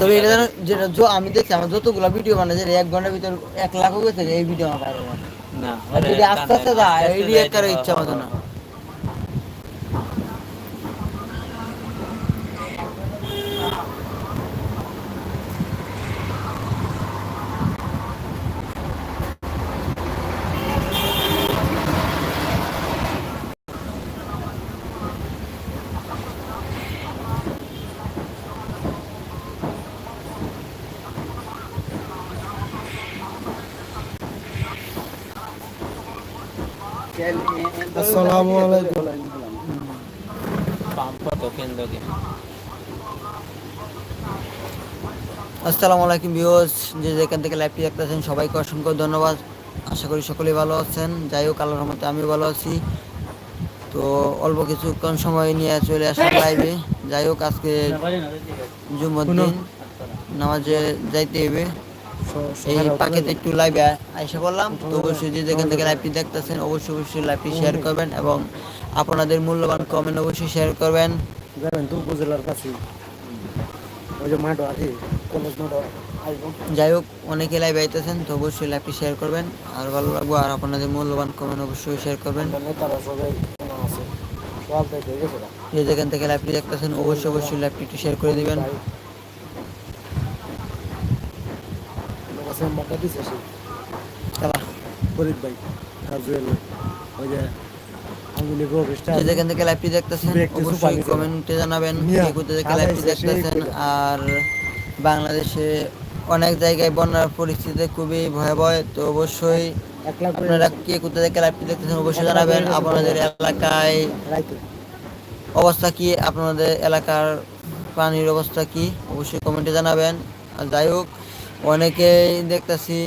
তবে এটা যেন যেটা যো- আমি দেখছি আমার যতগুলো ভিডিও বানাইছে এক ঘণ্টার ভিতর এক লাখ গেছে এই ভিডিও আমার না যদি আস্তে আস্তে যায় এই একটা ইচ্ছা হতো না আসসালামু আলাইকুম পাম্প কত কেন্দ্রকে আসসালামু আলাইকুম ভিউয়ার্স যে যেখান থেকে লাইভটি দেখতেছেন সবাইকে অসংখ্য ধন্যবাদ। আশা করি সকলেই ভালো আছেন। যাই হোক আল্লাহর রহমতে আমিও ভালো আছি। তো অল্প কিছুক্ষণ সময় নিয়ে চলে আসলাম লাইভে যাই হোক আজকে জুম্মর দিন। নামাজে যাইতে হবে এই পাখিতে একটু লাইভে আইসা বললাম তো অবশ্যই যে যেখান থেকে লাইভটি দেখতেছেন অবশ্যই অবশ্যই লাইভটি শেয়ার করবেন এবং আপনাদের মূল্যবান কমেন্ট অবশ্যই শেয়ার করবেন। যাবেন তো উপজেলার কাছে ওই যে মাঠ আছে। যাই হোক অনেকে লাইভ আইতেছেন তো অবশ্যই লাইভটি শেয়ার করবেন। আর ভালো লাগবে আর আপনাদের মূল্যবান কমেন্ট অবশ্যই শেয়ার করবেন। যে যেখান থেকে লাইভটি দেখতেছেন অবশ্যই অবশ্যই লাইভটি একটু শেয়ার করে দিবেন। যেখান থেকে লাইভটি দেখতেছেন অবশ্যই কমেন্টে জানাবেন থেকে লাইভটি দেখতেছেন আর বাংলাদেশে অনেক জায়গায় বন্যার পরিস্থিতি খুবই ভয়াবহ তো অবশ্যই আপনারা কে কোথা থেকে লাইভটি দেখতেছেন অবশ্যই জানাবেন। আপনাদের এলাকায় অবস্থা কি? আপনাদের এলাকার পানির অবস্থা কি? অবশ্যই কমেন্টে জানাবেন। আর যাই হোক অনেকেই দেখতেছি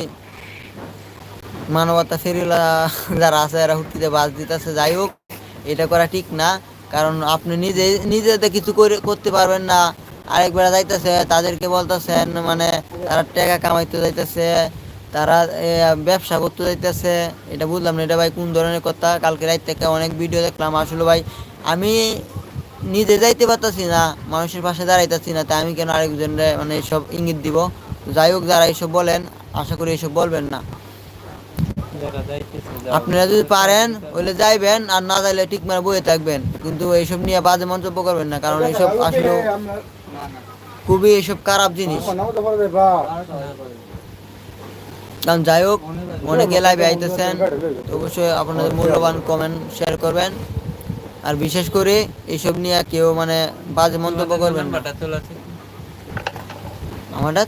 মানবতা ফেরিলা যারা আছে এরা হুটকিতে বাস দিতেছে। যাই হোক এটা করা ঠিক না কারণ আপনি নিজে নিজেতে কিছু করে করতে পারবেন না। আরেকবার যাইতেছে, তাদেরকে বলতেছেন মানে তারা টাকা কামাইতে যাইতেছে, তারা ব্যবসা করতে যাইতেছে। এটা বুঝলাম না, এটা ভাই কোন ধরনের কথা? কালকে রাত থেকে অনেক ভিডিও দেখলাম। আসলে ভাই, আমি নিজে যাইতে পারতাছি না, মানুষের পাশে দাঁড়াইতেছি না, তাই আমি কেন আরেকজনের মানে এসব ইঙ্গিত দিব? যাই হোক, যারা এইসব বলেন, আশা করি এইসব বলবেন না। আপনারা যদি পারেন ওইলে যাইবেন, আর না যাইলে ঠিক মানে বয়ে থাকবেন। কিন্তু এইসব নিয়ে বাজে মন্তব্য করবেন না, কারণ এইসব আসলে খুবই এইসব খারাপ জিনিস। যাই হোক, অনেকে লাইভে আইতেছেন, অবশ্যই আপনাদের মূল্যবান কমেন্ট শেয়ার করবেন। আর বিশেষ করে এইসব নিয়ে কেউ মানে বাজে মন্তব্য করবেন আছে আমারটা?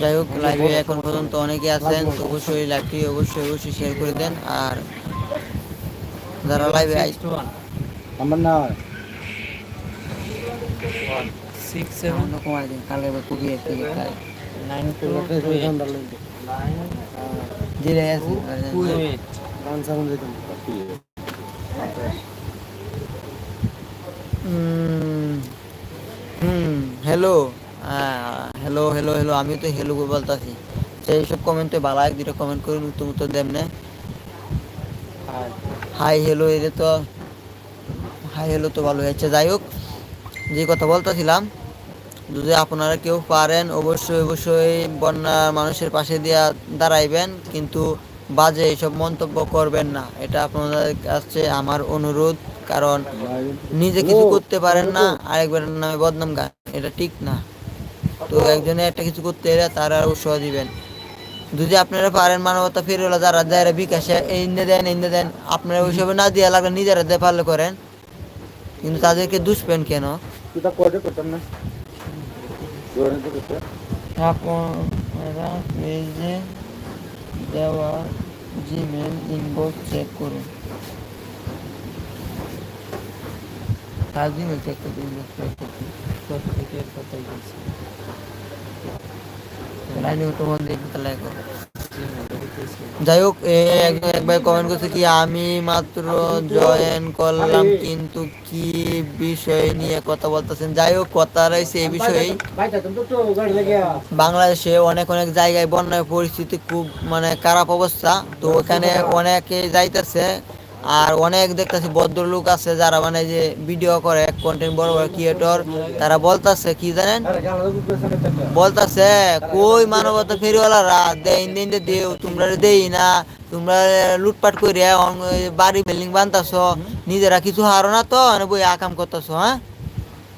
যাই হোক লাইভে এখন পর্যন্ত অনেকে আছেন অবশ্যই লাইভটি অবশ্যই অবশ্যই শেয়ার করে দেন। আর যারা লাইভে আই আমার না সিক্স সেভেন কমাই দিন কালে খুবই একটু নাইন জিরে আছে গান sound hmm hmm hello hello hello hello আমি তো হ্যালো বলতেছি সেই সব কমেন্টে ভালো এক দুটো কমেন্ট করুন উত্তম উত্তর দেন না। হাই হ্যালো এটা তো হাই হ্যালো তো ভালো হয়েছে। যাই হোক, যে কথা বলতেছিলাম, যদি আপনারা কেউ পারেন, অবশ্যই অবশ্যই বন্যার মানুষের পাশে দিয়া দাঁড়াইবেন, কিন্তু বাজে এইসব মন্তব্য করবেন না। এটা আপনাদের কাছে আমার অনুরোধ, কারণ নিজে কিছু করতে পারেন না, আরেকবারের নামে বদনাম গান এটা ঠিক না। তো একজনে একটা কিছু করতে এলে তারা উৎসাহ দিবেন। যদি আপনারা পারেন মানবতা ফেরোলা যারা দেয় বিকাশে ইন্দে দেন ইন্দে দেন আপনারা ওইসবে না দিয়ে লাগলে নিজেরা দিয়ে পারলে করেন। কিন্তু তাদেরকে দুষবেন কেন? আপনারা পেজে দেওয়া জিমেল ইনবক্স চেক করুন। কাজ জিমেল চেক করতে ইনবক্স চেক করতে প্রত্যেকে কথাই বলছে লাইনে ওটা বন্ধ দেখতে লাগে জিমেলে দিতেছি যাই হোক একবার কমেন্ট করছে কি, আমি মাত্র জয়েন করলাম, কিন্তু কি বিষয় নিয়ে কথা বলতেছেন? যাই হোক, কথা রয়েছে এই বিষয়ে বাংলাদেশে অনেক অনেক জায়গায় বন্যার পরিস্থিতি খুব মানে খারাপ অবস্থা। তো ওখানে অনেকে যাইতেছে আর অনেক দেখতেছি ভদ্রলোক আছে যারা মানে যে ভিডিও করে কন্টেন্ট বড় বড় ক্রিয়েটর তারা বলতাছে, কি জানেন? বলতাছে, কই মানবতা ফেরিওয়ালারা? দেই দিন দেও, তোমরা দেই না, তোমরা লুটপাট করে বাড়ি বিল্ডিং বানতাছ, নিজেরা কিছু হারো না তো? মানে বই আকাম করতেছ হ্যাঁ?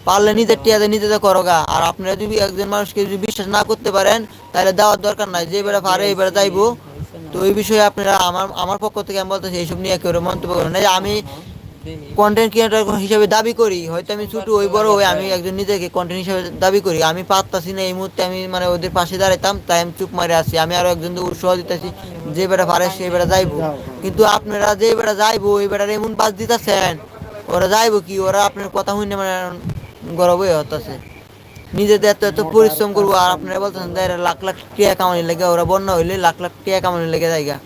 পারলে নিজের টিয়াতে নিজেদের করো গা। আর আপনারা যদি একজন মানুষকে যদি বিশ্বাস না করতে পারেন, তাহলে দেওয়ার দরকার নাই। যে বেড়া পারে, এই বেড়া যাইবো। তো এই বিষয়ে আপনারা আমার আমার পক্ষ থেকে আমি বলতেছি, এইসব নিয়ে কেউ মন্তব্য করেন না। আমি কন্টেন্ট ক্রিয়েটর হিসেবে দাবি করি, হয়তো আমি ছোট ওই বড় হই, আমি একজন নিজেকে কন্টেন্ট হিসেবে দাবি করি। আমি পারতাছি না, এই মুহূর্তে আমি মানে ওদের পাশে দাঁড়াইতাম, তাই আমি চুপ মারে আছি। আমি আরও একজন উৎসাহ দিতেছি, যে বেটা পারে সেই বেটা যাইবো। কিন্তু আপনারা যে বেটা যাইবো ওই বেটার এমন বাস দিতেছেন, ওরা যাইবো কি? ওরা আপনার কথা শুনে মানে গরব হয়ে হতাছে। নিজেদের এত এত পরিশ্রম করব আর আপনারা বলতেছেন এরা লাখ লাখ টিয়া কামানি লেগে ওরা বন্যা হইলে লাখ লাখ টিয়া কামানি লেগে জায়গা।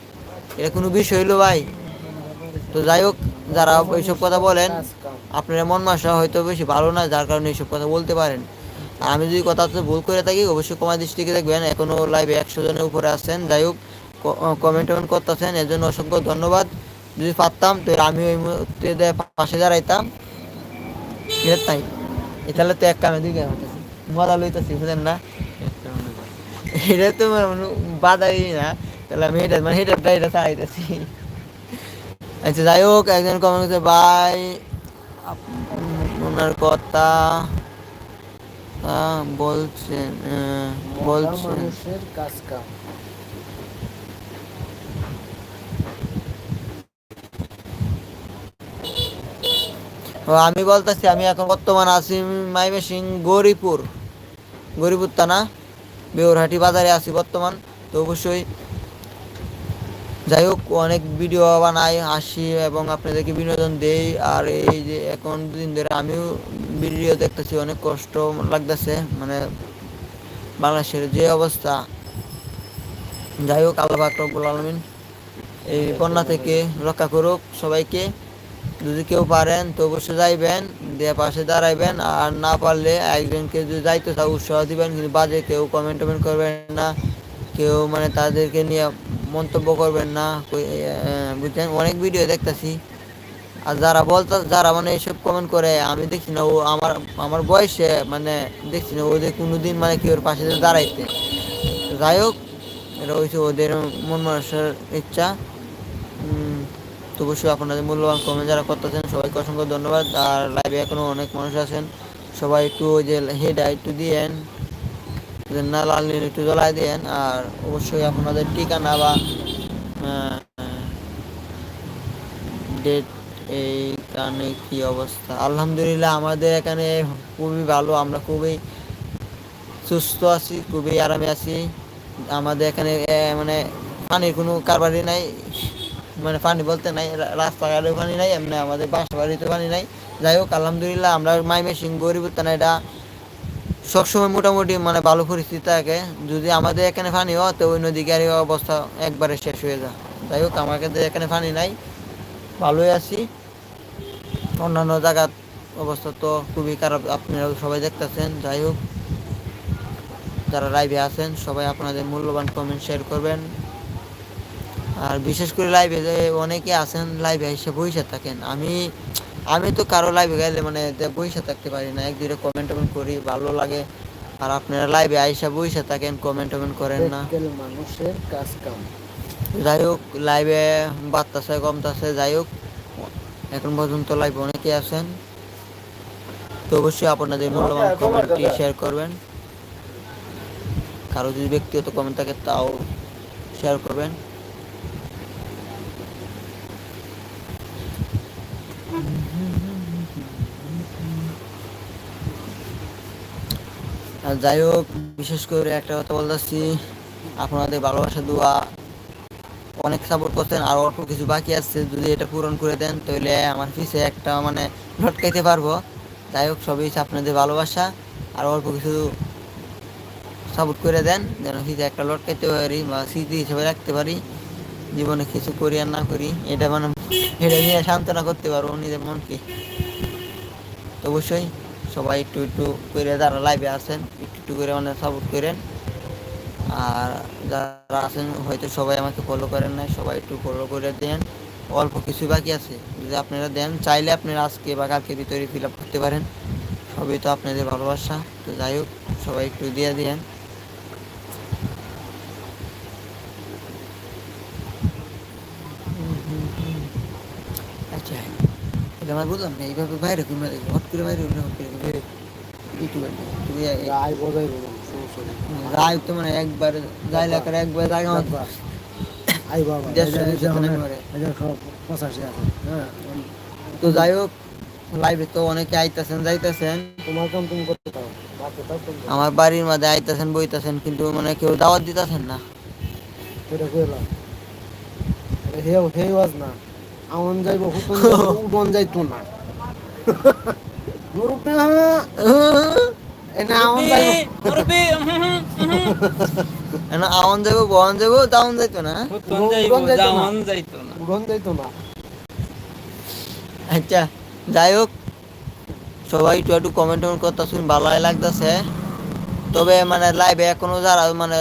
এটা কোনো বিষয় হইল ভাই। তো যাই হোক, যারা এইসব কথা বলেন, আপনার মন মাসা হয়তো বেশি ভালো না, যার কারণে এইসব কথা বলতে পারেন। আর আমি যদি কথা ভুল করে থাকি, অবশ্যই কমা দৃষ্টিকে দেখবেন। এখনও লাইভে একশো জনের উপরে আছেন। যাই হোক কমেন্ট টমেন্ট করতেছেন, এর জন্য অসংখ্য ধন্যবাদ। যদি পারতাম, তো আমি ওই মুহূর্তে পাশে দাঁড়াইতাম। এটা তাই এতালে তো এক কামে দুই কামে। হইতাছে। মজা লইতেছি বুঝলেন না? এটা তো মানে বাধাই না। তাহলে আমি এটা মানে এটা এটা চাইতেছি। আচ্ছা যাই হোক একজন কমেন্ট করছে ভাই ওনার কথা বলছেন বলছেন। কাজ কাম। ও, আমি বলতেছি আমি এখন বর্তমান আছি মাইমে সিং গৌরীপুর। গৌরীপুর থানা বেউরহাটি বাজারে আছি বর্তমান। তো অবশ্যই যাই হোক অনেক ভিডিও বানাই আসি এবং আপনাদেরকে বিনোদন দেই। আর এই যে এখন দুদিন ধরে আমিও ভিডিও দেখতেছি, অনেক কষ্ট লাগতেছে। মানে বাংলাদেশের যে অবস্থা। যাই হোক আল্লাহ আকরবুল আলমিন এই বন্যা থেকে রক্ষা করুক সবাইকে। যদি কেউ পারেন, তো অবশ্যই যাইবেন, দিয়ে পাশে দাঁড়াইবেন, আর না পারলে একজনকে যদি যাইতে চাও, উৎসাহ দিবেন, কিন্তু বাজে কেউ কমেন্ট টমেন্ট করবেন না, কেউ মানে তাদেরকে নিয়ে মন্তব্য করবেন না বুঝছেন? অনেক ভিডিও দেখতেছি। আর যারা বলতে, যারা মানে এইসব কমেন্ট করে, আমি দেখছি না, ও আমার আমার বয়সে মানে দেখছি না ওদের কোনোদিন মানে কেউ পাশে যেয়ে দাঁড়াইতে যাই হোক, এটা হচ্ছে ওদের মন মানুষের ইচ্ছা। তো অবশ্যই আপনাদের মূল্যবান কমেন্ট যারা করতেছেন, সবাইকে অসংখ্য ধন্যবাদ। আর লাইভে এখনও অনেক মানুষ আছেন। সবাই একটু ওই যে হেড একটু দিয়েন না লাল নীল একটু জ্বলাই দেন। আর অবশ্যই আপনাদের ঠিকানা বা ডেট এইখানে কি অবস্থা? আলহামদুলিল্লাহ আমাদের এখানে খুবই ভালো। আমরা খুবই সুস্থ আছি, খুবই আরামে আছি। আমাদের এখানে মানে পানির কোনো কারবারই নাই। মানে পানি বলতে নাই, রা- রাস্তাঘাটে পানি নাই, এমনি আমাদের বাসা বাড়িতে পানি নাই। যাই হোক, আলহামদুলিল্লাহ, আমরা মাইমে সিং গরিব না এটা সবসময় মোটামুটি মানে ভালো পরিস্থিতি থাকে। যদি আমাদের এখানে পানি হয়, তো ওই নদীকারী অবস্থা একবারে শেষ হয়ে যায়। যাই হোক আমাদের এখানে পানি নাই, ভালোই আছি। অন্যান্য জায়গার অবস্থা তো খুবই খারাপ আপনারা সবাই দেখতেছেন। যাই হোক, যারা লাইভে আছেন, সবাই আপনাদের মূল্যবান কমেন্ট শেয়ার করবেন। আর বিশেষ করে লাইভে যে অনেকে আছেন লাইভে এসে বসে থাকেন আমি আমি তো কারও লাইভে গেলে মানে বসে থাকতে পারি না এক দুটো কমেন্ট টমেন্ট করি ভালো লাগে। আর আপনারা লাইভে আইসা বসে থাকেন কমেন্ট টমেন্ট করেন না। মানুষের কাজ কাম। যাই হোক লাইভে বাড়তেছে কমতেছে যাই হোক এখন পর্যন্ত লাইভে অনেকে আছেন। তো অবশ্যই আপনাদের মূল্যবান কমেন্টটি শেয়ার করবেন। কারও যদি ব্যক্তিগত কমেন্ট থাকে তাও শেয়ার করবেন। যাই হোক, বিশেষ করে একটা কথা বলতেছি আপনাদের ভালোবাসা, দোয়া, অনেক সাপোর্ট করছেন আর অল্প কিছু বাকি আছে। যদি এটা পূরণ করে দেন, তাহলে আমার পিছে একটা মানে লটকাইতে পারব। যাই হোক, সবই আপনাদের ভালোবাসা। আর অল্প কিছু সাপোর্ট করে দেন, যেন পিছে একটা লটকাইতে পারি বা স্মৃতি হিসেবে রাখতে পারি। জীবনে কিছু করি আর না করি, এটা মানে এটা নিয়ে সান্ত্বনা করতে পারব নিজের মনকে। অবশ্যই সবাই একটু একটু করে যারা লাইভে আছেন, একটু একটু করে অনেক সাপোর্ট করেন। আর যারা আছেন, হয়তো সবাই আমাকে ফলো করেন না সবাই একটু ফলো করে দেন। অল্প কিছু বাকি আছে, যদি আপনারা দেন, চাইলে আপনারা আজকে বা কালকে ভিতরে ফিল আপ করতে পারেন। সবই তো আপনাদের ভালোবাসা। তো যাই হোক, সবাই একটু দিয়ে দেন। এটা আমার বুঝলাম না এইভাবে বাইরে দেখব হট করে বাইরে হট করে ঘুরে ইউটিউবে তুমি রায় বোঝাই বলুন সমস্যা নেই। রায় তো মানে একবার যাইলে করে একবার জায়গা মতো আই বাবা দেড়শো এই যে- এই যে দুশো করে। এই যে সব পঁচাশি আছে হ্যাঁ। তো যাই হোক লাইভে তো অনেকে আইতাছেন যাইতাছেন। তোমার কাম তুমি করতে পারো বাকি তাও তুমি করো। আমার বাড়ির মধ্যে আইতাছেন বইতাছেন কিন্তু মানে কেউ দাওয়াত দিতাছেন না। কইলাম। হে হে ওয়াজ না। যাইব যাইতো না। এনা যাইব। মুরব্বি আওয়ান বহন যাইতো না। উড়ন যাইতো না। যাইতো না। আচ্ছা যাই হোক সবাই একটু একটু কমেন্ট টমেন্ট করতেছেন ভালোই লাগতেছে। তবে মানে লাইভে এখনও যারা মানে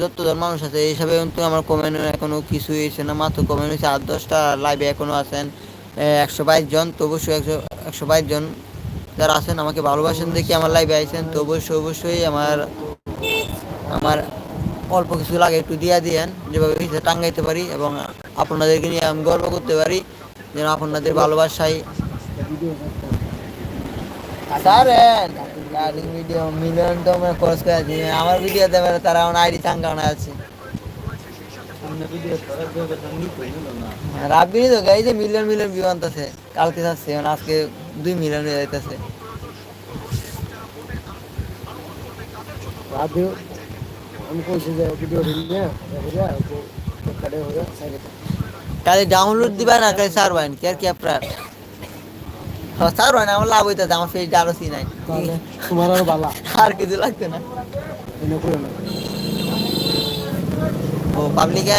যতজন মানুষ আছে, এই হিসাবে কিন্তু আমার কমেন্ট এখনও কিছু হয়েছে না, মাত্র কমেন্ট হয়েছে আট, দশটা লাইভে এখনও আছেন। একশো বাইশ জন, তো অবশ্যই একশো একশো বাইশ জন যারা আছেন আমাকে ভালোবাসেন দেখি আমার লাইভে আইছেন, তো অবশ্যই অবশ্যই আমার আমার অল্প কিছু লাগে একটু দিয়া দিয়েন, যেভাবে টাঙ্গাইতে পারি এবং আপনাদেরকে নিয়ে আমি গর্ব করতে পারি যেন আপনাদের ভালোবাসায় কাটিং ভিডিও মিলিয়ন তো আমরা খরচ করে আছি আমার ভিডিও দেবে তারা আমার আইডি চাঙ্গানো আছে। রাব্বিনি তো গাই যে মিলিয়ন মিলিয়ন ভিউ আনতেছে। কালকে যাচ্ছে মানে আজকে দুই মিলিয়ন হয়ে যাইতেছে। কালি ডাউনলোড দিবা না কালি সারবাইন কে আর কি আপনার? হ্যাঁ সারবাইন আমার লাভ হইতেছে আমার ফেসটা আরও সি নাই। তোমার আর বালা। আর কিছু লাগছে না। না। ও পাবলিকে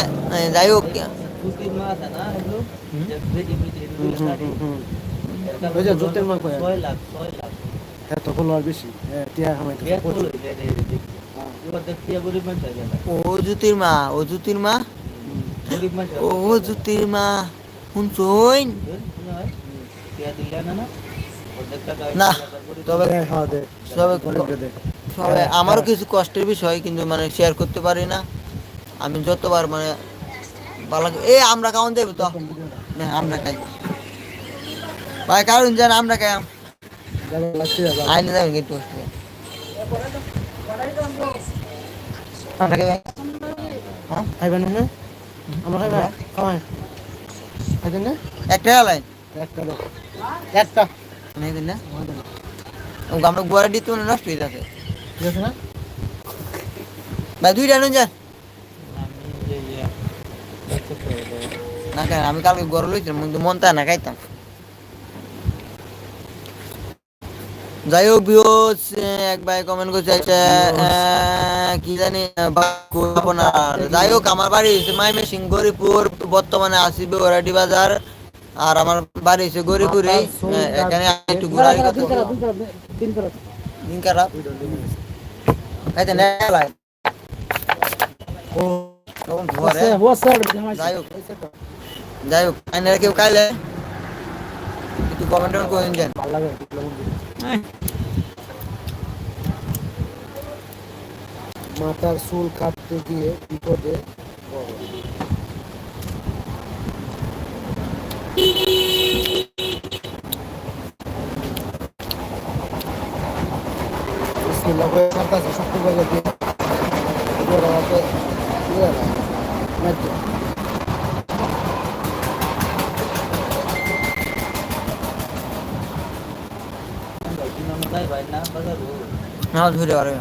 যাই হোক না হ্যাঁ হ্যাঁ হয়ে হয়ে ও জ্যোতির মা ও জ্যোতির মা? ও জ্যোতির মা। শুনছইন? না। তবে হ্যাঁ হ্যাঁ তবে আমারও কিছু কষ্টের বিষয় কিন্তু মানে শেয়ার করতে পারি না। আমি যতবার মানে ভালো এ আমরা কেমন দেবো তো? না আমরা খাই। ভাই কারণ জান আমরা খাই। আইনে যাবেন কিন্তু। হ্যাঁ? একটা লাইন একটা নেই দিন না আমরা গোয়ারা দিতে মানে নষ্ট হয়ে যাচ্ছে ঠিক আছে না? ভাই দুইটা নুন যান। আমি না কেন কালকে গরম লইছিলাম মন তা না খাইতাম। যাই হোক বিহস এক ভাই কমেন্ট করছে একটা, কি জানি আপনার। যাই হোক আমার বাড়ি মাইমে সিং গরিপুর বর্তমানে আছি বেওয়ারাডি বাজার। আর আমার বাড়ি হচ্ছে গরিপুরে এখানে একটু ঘোরাঘুরি দিন খারাপ। ও যাই হোক, যাই কেউ খাইলে একটু কমেন্ট করে দিন ভালো লাগে মাথার চুল কাটতে গিয়ে বিপদে পড়ো। বিসমিল্লাহ করে কাটতাছে, শক্ত করে দিয়ে। এবার আমাকে ইয়ে না, নাকি? ভাই না বাজার নামাজ ধরে পারবে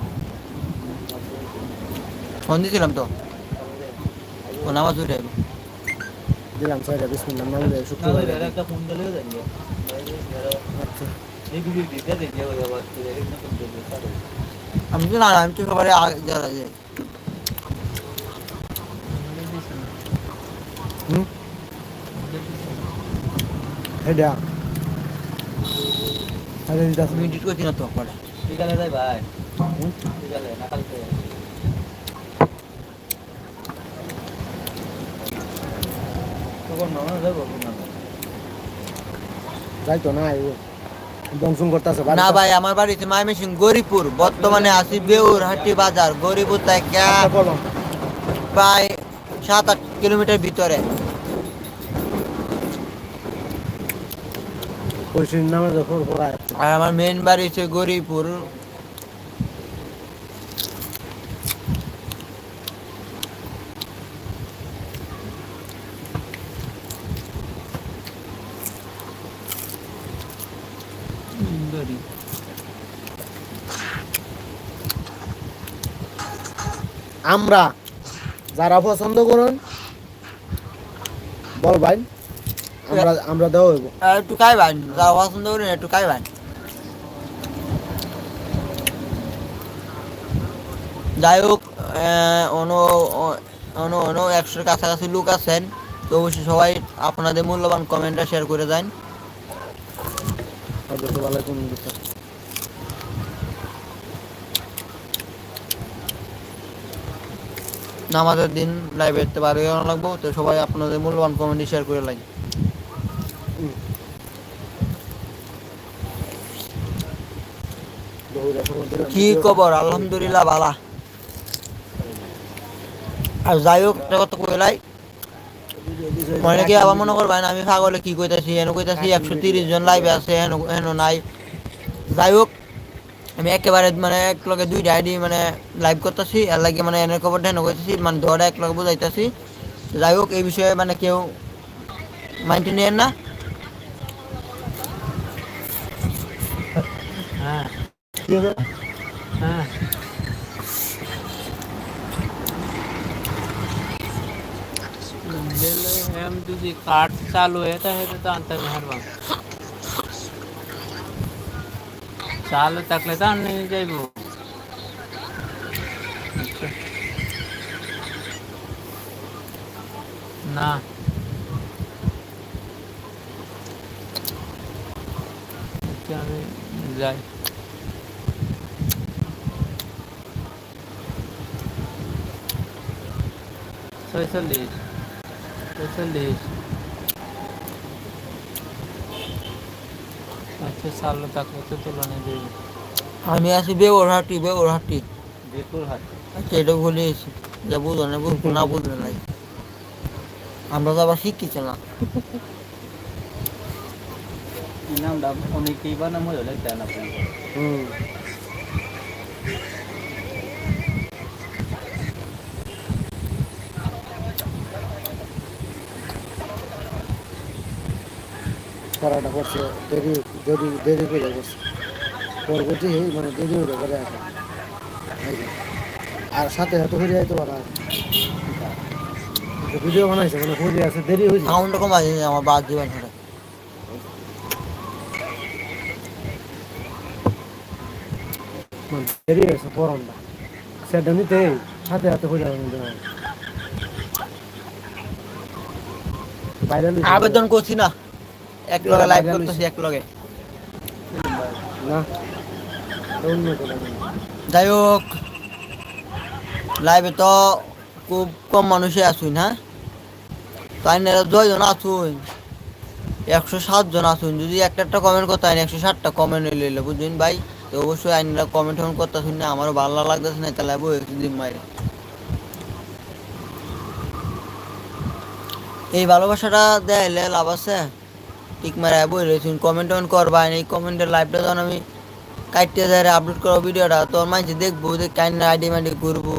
ফোন দিয়েছিলাম তো। ও নামাজ ধরে। দিলাম ছয়টা বিসমিল্লাহ নাম দিয়ে শুক্র নাহলে একটা ফোন দিলেও যাবে আচ্ছা। এই ভিডিও দিতে আবার আমি তো না আমি তো আগে যারা যে হুম? আরে দিদাস আমি এডিট করছি না তো পরে। বিকালে যাই ভাই। হুম? বিকালে না কালকে তখন না যাব না যাইতো না আইও করতেছে না ভাই আমার বাড়িতে মাইমেসিং গরিপুর বর্তমানে আছি বেউর বাজার গরিপুর থেকে প্রায় সাত আট কিলোমিটার ভিতরে। পরিচিত নামে যখন পড়ায় আর আমার মেন বাড়ি হচ্ছে গরিপুর ধরি আমরা যারা পছন্দ করুন, বল ভাই, আমরা আমরা দেওয়া হইব। একটু খাইবেন যারা পছন্দ করেন একটু খাইবেন যাই হোক অন্য অন্য একশোর কাছাকাছি লোক আছেন, তো সবাই আপনাদের মূল্যবান কমেন্টটা শেয়ার করে দেন ভালো কোন কিছু নামাজের দিন লাইভে যেতে পারে লাগবো? তো সবাই আপনাদের মূল্যবান কমেন্ট শেয়ার করে লাগে কি খবর? আলহামদুলিল্লাহ, ভালা। আর যাই হোক, একটা কথা কইলাই অনেকে আবার মনে করবেন আমি পাগলে কি কইতাছি, হেন কইতাছি একশো তিরিশ জন লাইভে আছে, হেন হেন নাই। যাই হোক আমি একেবারে মানে এক লগে দুইটা মানে লাইভ করতেছি, এর লাগে মানে এনের খবরটা হেন কইতাছি মানে ধরে এক লগে যাই হোক এই বিষয়ে মানে কেউ মাইন্ড নিয়েন না। হ্যাঁ। হ্যাঁ। એમ બીજી કાર્ડ ચાલુ હતા હે તો અંતર હરવા ચાલુ તકલે તા નહીં જઈવું ના જાય સોય ચાલીસ আচ্ছা চালু থাকলে তো তুলনে দেবে আমি আছি বেওরহাটি বেওরহাটি আচ্ছা এটা বলেছি যা বুঝো না বুঝব না বুঝলে নাই আমরা তো আবার শিক্ষিত না। নামটা অনেকেই বা নাম হয়ে আপনি হুম। করাটা করছে দেরি দেরি দেরি করে করছে পরবর্তী মানে দেরি হয়ে করে এখন আর সাথে হাতে হয়ে যাইতে পারা ভিডিও বানাইছে মানে হয়ে আছে দেরি হয়েছে সাউন্ড কম আছে আমার বাদ দিবেন ধরে মানে দেরি হয়েছে পরনটা সেটা নিতে সাথে হাতে হয়ে যাবে। আবেদন করছি না। এক লগে লাইভ করতেছি এক লগে। না না। যাই হোক লাইভে তো খুব কম মানুষই আসুন হ্যাঁ তাই না দুজন আসুন একশো সাত জন আসুন যদি একটা একটা কমেন্ট করতে হয় একশো ষাটটা কমেন্ট হইলে হইল বুঝলেন ভাই? তো অবশ্যই আইনরা কমেন্ট টমেন্ট করতে শুনে আমারও ভালো লাগতেছে না তাহলে বই দিন মাইরে। এই ভালোবাসাটা দেয়াইলে লাভ আছে? ঠিক মারা বই রয়েছি কমেন্ট টমেন্ট করবা, এই কমেন্টের লাইভটা যখন আমি কাটতে যাই আপলোড করব ভিডিওটা তোর মানুষ দেখব যে কেন আইডি মাইডি ঘুরবো।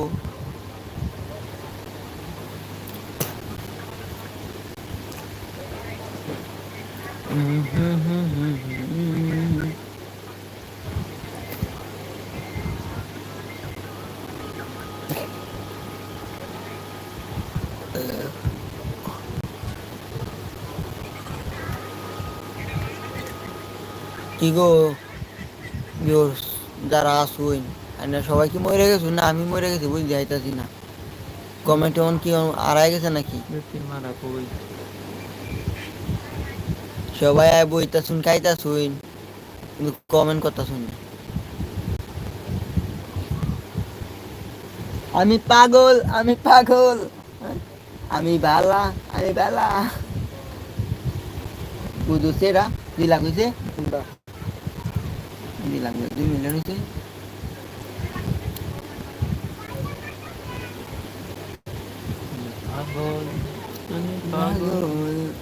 কি গো? যারা আসুন আর সবাই কি মরে গেছো? না আমি মরে গেছি বুঝতে যাইতাছি না। কমেন্ট টমেন্ট কি আড়াই গেছে নাকি? বেশি মারা কই? সবাই শুন খাইতা শুন কিন্তু কমেন্ট করতে শুন আমি পাগল আমি পাগল। আমি বালা আমি বালা। বুঝু সেরা দুই লাখ হয়েছে কোনটা দুই মিলিয়ন হয়েছে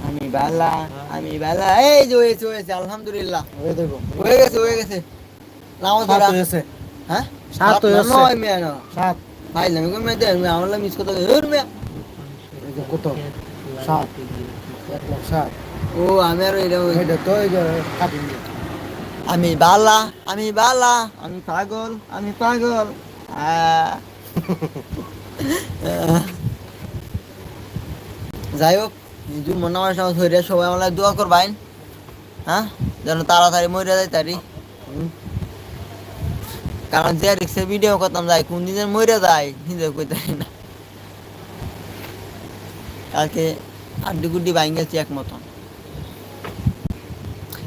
আমি বালা আমি বালা এই যে হয়েছে হয়েছে আলহামদুলিল্লাহ। হয়ে হয়ে গেছে হয়ে গেছে। সাত পড়া হয়েছে। হ্যাঁ? সাত হয়েছে। নয় মেয়ে না। সাত। ভাই আমি কোন মেয়ে দেয় আমার মিস করতে ওর মেয়ে। কত? সাত। এক লাখ সাত। ও আমি আর এটা তো। আমি বালা আমি বালা, আমি পাগল আমি পাগল। যাই হোক নিজু মনে আমার সাহস হইরে সবাই আমার দোয়া করবাইন। হ্যাঁ? যেন তাড়াতাড়ি মরে যায় তারি। কারণ যে রিক্সে ভিডিও করতাম যাই কোন দিনের মরে যায় নিজে পারি না। কালকে আড্ডি গুড্ডি বাইন গেছি এক মতন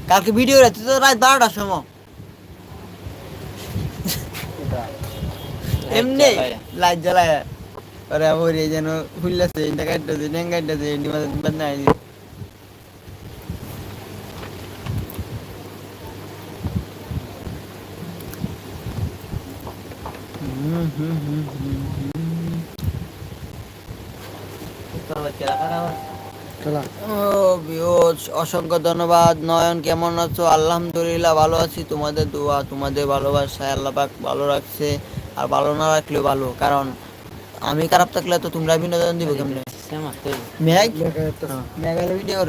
কালকে ভিডিও রাখছি তো রাত বারোটার সময়। এমনি লাইট জ্বালায়। ওরা মরে যেন ফুললাছে এটা কাটতেছে ড্যাং কাটতেছে এটি মাঝে বান্ধাই চলা ও বিয়োজ অসংখ্য ধন্যবাদ। নয়ন কেমন আছো? আলহামদুলিল্লাহ ভালো আছি। তোমাদের দোয়া তোমাদের ভালোবাসায় আল্লাহ পাক ভালো রাখছে। আর ভালো না রাখলেও ভালো কারণ আমি খারাপ থাকলে তো তোমরা বিনোদন দিব কেমনে? লেখা ভিডিও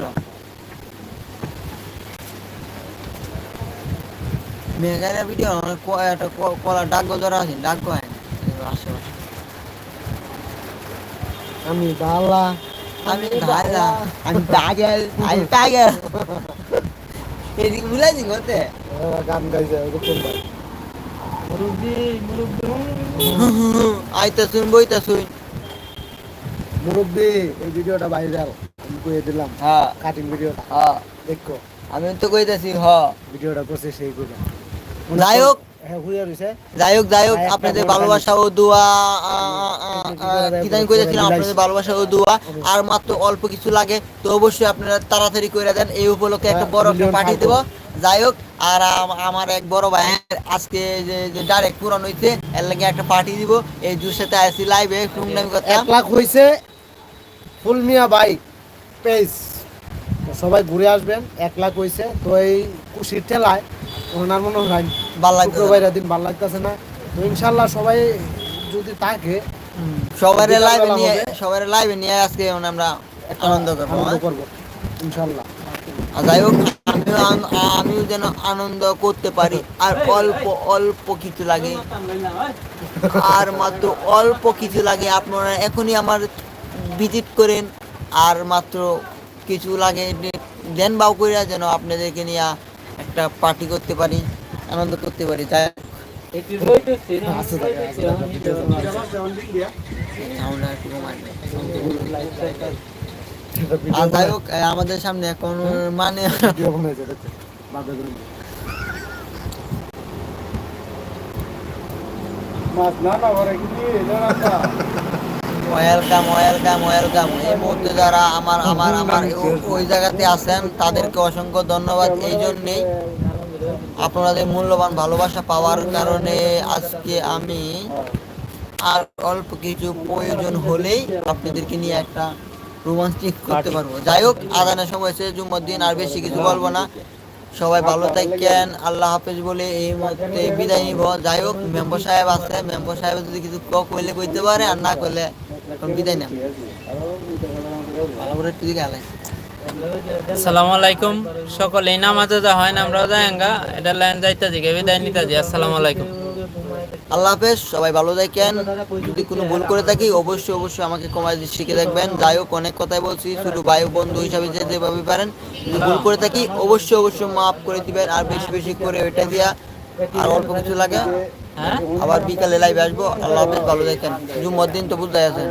ভিডিও একটা কলা ডাক ধরা আছে ডাক আশেপাশে আমি বালা। এদিকে গান গাইছে মুরব্বি মুরব্বি। আইতা শুন বইতা শুন মুরব্বী এই ভিডিওটা ভাইরাল আমি কইয়ে দিলাম। হ্যাঁ। কাটিং ভিডিওটা। হ্যাঁ। দেখো। আমি তো কইতাছি হ। ভিডিওটা করছে সেই কইটা যাই হোক যাই হোক যাই হোক আপনাদের ভালোবাসা ও দোয়া কি জানি কইতাছিলাম আপনাদের ভালোবাসা ও দোয়া আর মাত্র অল্প কিছু লাগে তো অবশ্যই আপনারা তাড়াতাড়ি করে দেন এই উপলক্ষে একটা বড় একটা থাকব। দেবো। যাই হোক আর আমার এক বড় ভাইয়ের আজকে যে ডাইরেক্ট পূরণ হইছে এর লাগে একটা পার্টি দিব। এই জুর সাথে আসি লাইভে টুংটামি করতাম। এক লাখ হইছে ফুল মিয়া বাইক পেজ সবাই ঘুরে আসবেন এক লাখ হইছে। তো এই খুশির ঠেলায় ওনার মনে হয় ভালো লাগছে শুক্রবারের দিন ভালো লাগতেছে না। তো ইনশাল্লাহ সবাই যদি থাকে সবাই বিকালবেলা লাইভে নিয়ে। সবাই লাইভে নিয়ে আজকে আমরা আনন্দ করব আনন্দ হ্যাঁ? করব ইনশাল্লাহ। আর যাই হোক আমিও যেন আনন্দ করতে পারি। আর অল্প অল্প কিছু লাগে। আর মাত্র অল্প কিছু লাগে। আপনারা এখনই আমার ভিজিট করেন। আর মাত্র কিছু লাগে। দেন বাউ করে যেন আপনাদেরকে নিয়ে একটা পার্টি করতে পারি আনন্দ করতে পারি। আর যাই হোক আমাদের সামনে এখন মানে মাছ না না ওরা কি ওয়েলকাম ওয়েলকাম ওয়েলকাম। এই মুহূর্তে যারা আমার আমার আমার ওই জায়গাতে আছেন, তাদেরকে অসংখ্য ধন্যবাদ। এই জন্যেই আপনাদের মূল্যবান ভালোবাসা পাওয়ার কারণে আজকে আমি আর অল্প কিছু প্রয়োজন হলেই আপনাদেরকে নিয়ে একটা রোমান্টিক করতে পারব। যাই হোক আদানের সময় শেষ জুম্মার দিন আর বেশি কিছু বলব না। সবাই ভালো থাকেন আল্লাহ হাফেজ বলে এই মুহূর্তে বিদায় নিব। যাই হোক মেম্বর সাহেব আছে মেম্বর সাহেব যদি কিছু ক- কইলে কইতে পারে আর না কইলে বিদায় নেন। ভালো করে একটু দিকে আলাই আসসালামু আলাইকুম। সকলে নামাজে যা হয় না আমরাও যাইঙ্গা এটা লাইন যাইতে দিকে বিদায় নিতে দি আসসালামু আলাইকুম। আল্লাহ হাফেজ, সবাই ভালো থাকেন। যদি কোনো ভুল করে থাকি, অবশ্যই অবশ্যই আমাকে কমাই শিখে দেখবেন। যাই হোক, অনেক কথাই বলছি, শুধু ভাই বন্ধু হিসাবে যে যেভাবে পারেন। যদি ভুল করে থাকি, অবশ্যই অবশ্যই মাফ করে দিবেন, আর বেশি বেশি করে ওইটা দিয়া আর অল্প কিছু লাগে। আবার বিকালে লাইভে আসব। আল্লাহ হাফেজ, ভালো দেখেন জুম্মার দিন তো বুঝতে আছেন